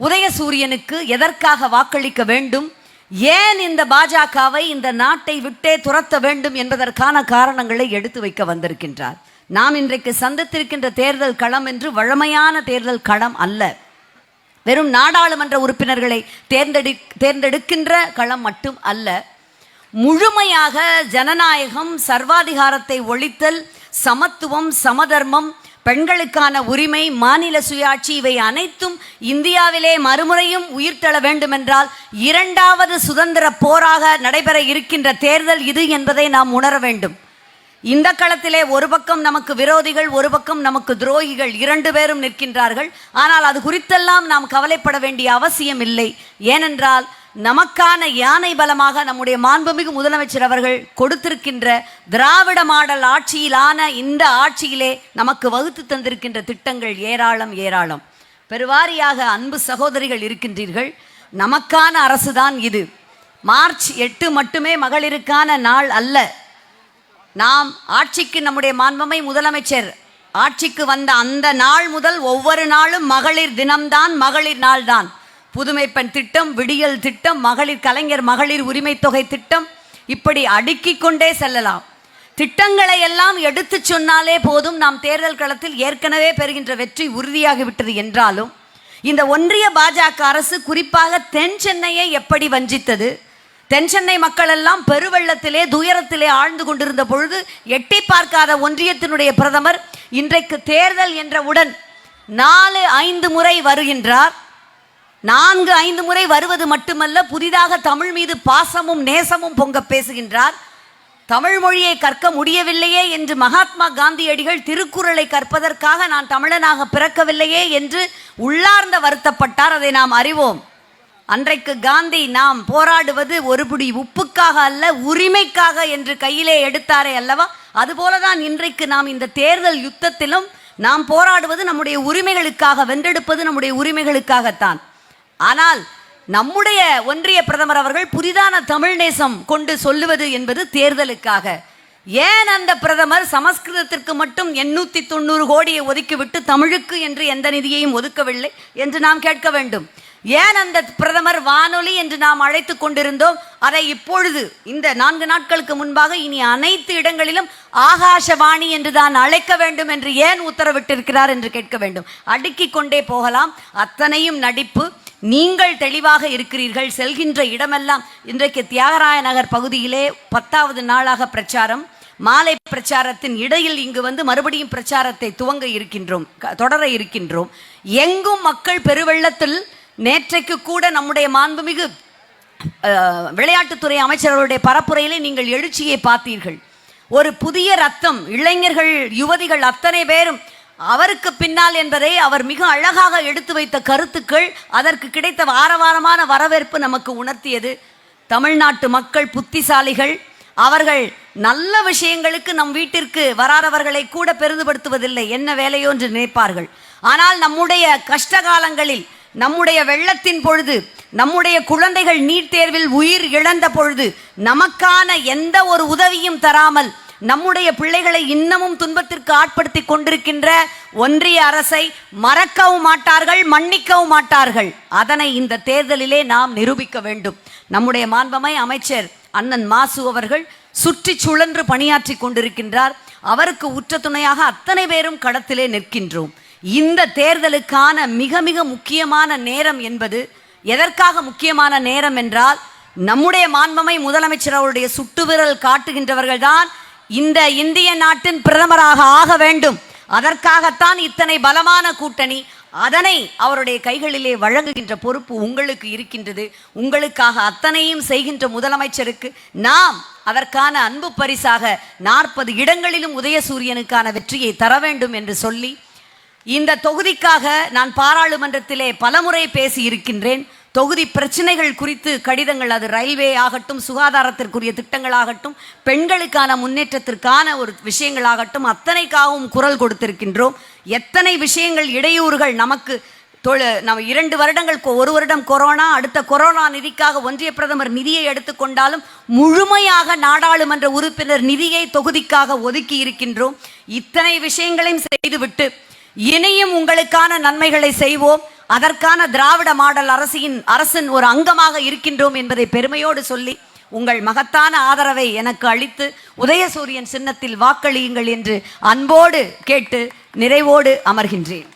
உதயசூரியனுக்கு எதற்காக வாக்களிக்க வேண்டும்? ஏன் இந்த பாஜகவை இந்த நாட்டை விட்டே துரத்த வேண்டும் என்பதற்கான காரணங்களை எடுத்து வைக்க வந்திருக்கின்றார். நாம் இன்றைக்கு சந்தித்திருக்கின்ற தேர்தல் களம் என்று வழமையான தேர்தல் களம் அல்ல. வெறும் நாடாளுமன்ற உறுப்பினர்களை தேர்ந்தெடு தேர்ந்தெடுக்கின்ற களம் மட்டும் அல்ல. முழுமையாக ஜனநாயகம் சர்வாதிகாரத்தை ஒழித்தல் சமத்துவம் சமதர்மம் பெண்களுக்கான உரிமை மாநில சுயாட்சி இவை அனைத்தும் இந்தியாவிலே மறுமுறையும் உயிர்த்தெழ வேண்டுமென்றால் இரண்டாவது சுதந்திர போராக நடைபெற இருக்கின்ற தேர்தல் இது என்பதை நாம் உணர வேண்டும். இந்த களத்திலே ஒரு பக்கம் நமக்கு விரோதிகள் ஒரு பக்கம் நமக்கு துரோகிகள் இரண்டு பேரும் நிற்கின்றார்கள். ஆனால் அது குறித்தெல்லாம் நாம் கவலைப்பட வேண்டிய அவசியம் இல்லை ஏனென்றால் நமக்கான யானை பலமாக நம்முடைய மாண்புமிகு முதலமைச்சர் அவர்கள் கொடுத்திருக்கின்ற திராவிட மாடல் ஆட்சியிலான இந்த ஆட்சியிலே நமக்கு வகுத்து தந்திருக்கின்ற திட்டங்கள் ஏராளம் ஏராளம். பெருவாரியாக அன்பு சகோதரிகள் இருக்கின்றீர்கள். நமக்கான அரசுதான் இது. மார்ச் எட்டு மட்டுமே மகளிருக்கான நாள் அல்ல. நாம் ஆட்சிக்கு நம்முடைய மாண்பமை முதலமைச்சர் ஆட்சிக்கு வந்த அந்த நாள் முதல் ஒவ்வொரு நாளும் மகளிர் தினம்தான் மகளிர் நாள்தான். புதுமைப்பெண் திட்டம் விடியல் திட்டம் மகளிர் கலைஞர் மகளிர் உரிமை தொகை திட்டம் இப்படி அடுக்கிக் கொண்டே செல்லலாம். திட்டங்களை எல்லாம் எடுத்து சொன்னாலே போதும். நாம் தேர்தல் களத்தில் ஏற்கனவே பெறுகின்ற வெற்றி உறுதியாகிவிட்டது என்றாலும் இந்த ஒன்றிய பாஜக அரசு குறிப்பாக தென் சென்னையை எப்படி வஞ்சித்தது? தென் சென்னை மக்கள் எல்லாம் பெருவெள்ளத்திலே துயரத்திலே ஆழ்ந்து கொண்டிருந்த பொழுது எட்டி பார்க்காத ஒன்றியத்தினுடைய பிரதமர் இன்றைக்கு தேர்தல் என்றவுடன் நாலு ஐந்து முறை வருகின்றார். நான்கு ஐந்து முறை வருவது மட்டுமல்ல புதிதாக தமிழ் மீது பாசமும் நேசமும் பொங்க பேசுகின்றார். தமிழ் மொழியை கற்க முடியவில்லையே என்று மகாத்மா காந்தியடிகள் திருக்குறளை கற்பதற்காக நான் தமிழனாக பிறக்கவில்லையே என்று உள்ளார்ந்த வருத்தப்பட்டார். அதை நாம் அறிவோம். அன்றைக்கு காந்தி நாம் போராடுவது ஒருபடி உப்புக்காக அல்ல உரிமைக்காக என்று கையிலே எடுத்தாரே அல்லவா? அதுபோலதான் இன்றைக்கு நாம் இந்த தேர்தல் யுத்தத்திலும் நாம் போராடுவது நம்முடைய உரிமைகளுக்காக வென்றெடுப்பது நம்முடைய உரிமைகளுக்காகத்தான். ஆனால் நம்முடைய ஒன்றிய பிரதமர் அவர்கள் புதிதான தமிழ் நேசம் கொண்டு சொல்லுவது என்பது தேர்தலுக்காக. ஏன் அந்த பிரதமர் சமஸ்கிருதத்திற்கு மட்டும் எண்ணூத்தி தொண்ணூறு கோடியை ஒதுக்கிவிட்டு தமிழுக்கு என்று எந்த நிதியையும் ஒதுக்கவில்லை என்று நாம் கேட்க வேண்டும். ஏன் அந்த பிரதமர் வானொலி என்று நாம் அழைத்து கொண்டிருந்தோம்? அதை இப்பொழுது இந்த நான்கு நாட்களுக்கு முன்பாக இனி அனைத்து இடங்களிலும் ஆகாஷவாணி என்று தான் அழைக்க வேண்டும் என்று ஏன் உத்தரவிட்டிருக்கிறார் என்று கேட்க வேண்டும். அடுக்கிக் கொண்டே போகலாம். அத்தனையும் நடிப்பு. நீங்கள் தெளிவாக இருக்கிறீர்கள். செல்கின்ற இடமெல்லாம் இன்றைக்கு தியாகராய நகர் பகுதியிலே பத்தாவது நாளாக பிரச்சாரம். மாலை பிரச்சாரத்தின் இடையில் இங்கு வந்து மறுபடியும் பிரச்சாரத்தை துவங்க இருக்கின்றோம் தொடர இருக்கின்றோம். எங்கும் மக்கள் பெருவெள்ளத்தில் நேற்றைக்கு கூட நம்முடைய மாண்புமிகு அஹ், விளையாட்டுத்துறை அமைச்சர்களுடைய பரப்புரையிலே நீங்கள் எழுச்சியை பார்த்தீர்கள். ஒரு புதிய ரத்தம் இளைஞர்கள் யுவதிகள் அத்தனை பேரும் அவருக்கு பின்னால் என்பதை அவர் மிக அழகாக எடுத்து வைத்த கருத்துக்கள் அதற்கு கிடைத்த வாரவாரமான வரவேற்பு நமக்கு உணர்த்தியது. தமிழ்நாட்டு மக்கள் புத்திசாலிகள் அவர்கள் நல்ல விஷயங்களுக்கு நம் வீட்டிற்கு வராதவர்களை கூட பெரிதுபடுத்துவதில்லை என்ன வேலையோ என்று நினைப்பார்கள். ஆனால் நம்முடைய கஷ்ட காலங்களில் நம்முடைய வெள்ளத்தின் பொழுது நம்முடைய குழந்தைகள் நீட் தேர்வில் உயிர் இழந்த பொழுது நமக்கான எந்த ஒரு உதவியும் தராமல் நம்முடைய பிள்ளைகளை இன்னமும் துன்பத்திற்கு ஆட்படுத்தி கொண்டிருக்கின்ற ஒன்றிய அரசை மறக்கவும் மாட்டார்கள் மன்னிக்கவும் மாட்டார்கள். அதனை இந்த தேர்தலிலே நாம் நிரூபிக்க வேண்டும். நம்முடைய மாண்பமை அமைச்சர் அண்ணன் மாசு அவர்கள் சுற்றி சுழன்று பணியாற்றி கொண்டிருக்கின்றார். அவருக்கு உற்ற துணையாக அத்தனை பேரும் களத்திலே நிற்கின்றோம். இந்த தேர்தலுக்கான மிக மிக முக்கியமான நேரம் என்பது எதற்காக முக்கியமான நேரம் என்றால் நம்முடைய மாண்பமை முதலமைச்சர் அவருடைய சுட்டுவிரல் காட்டுகின்றவர்கள்தான் இந்த இந்திய நாட்டின் பிரதமராக ஆக வேண்டும். அதற்காகத்தான் இத்தனை பலமான கூட்டணி அதனை அவருடைய கைகளிலே வழங்குகின்ற பொறுப்பு உங்களுக்கு இருக்கின்றது. உங்களுக்காக அத்தனையும் செய்கின்ற முதலமைச்சருக்கு நாம் அதற்கான அன்பு பரிசாக நாற்பது இடங்களிலும் உதயசூரியனுக்கான வெற்றியை தர வேண்டும் என்று சொல்லி இந்த தொகுதிக்காக நான் பாராளுமன்றத்திலே பலமுறை பேசி இருக்கின்றேன் தொகுதி பிரச்சனைகள் குறித்து கடிதங்கள் அது ரயில்வே ஆகட்டும் சுகாதாரத்திற்குரிய திட்டங்களாகட்டும் பெண்களுக்கான முன்னேற்றத்திற்கான ஒரு விஷயங்களாகட்டும் அத்தனைக்காகவும் குரல் கொடுத்திருக்கின்றோம். எத்தனை விஷயங்கள் இடையூறுகள் நமக்கு தொழு நம்ம இரண்டு வருடங்கள் கொ- ஒரு வருடம் கொரோனா அடுத்த கொரோனா நிதிக்காக ஒன்றிய பிரதமர் நிதியை எடுத்துக்கொண்டாலும் முழுமையாக நாடாளுமன்ற உறுப்பினர் நிதியை தொகுதிக்காக ஒதுக்கி இருக்கின்றோம். இத்தனை விஷயங்களையும் செய்துவிட்டு இனியும் உங்களுக்கான நன்மைகளை செய்வோம். அதற்கான திராவிட மாடல் அரசின் அரசின் ஒரு அங்கமாக இருக்கின்றோம் என்பதை பெருமையோடு சொல்லி உங்கள் மகத்தான ஆதரவை எனக்கு அளித்து உதயசூரியன் சின்னத்தில் வாக்களியுங்கள் என்று அன்போடு கேட்டு நிறைவோடு அமர்கின்றேன்.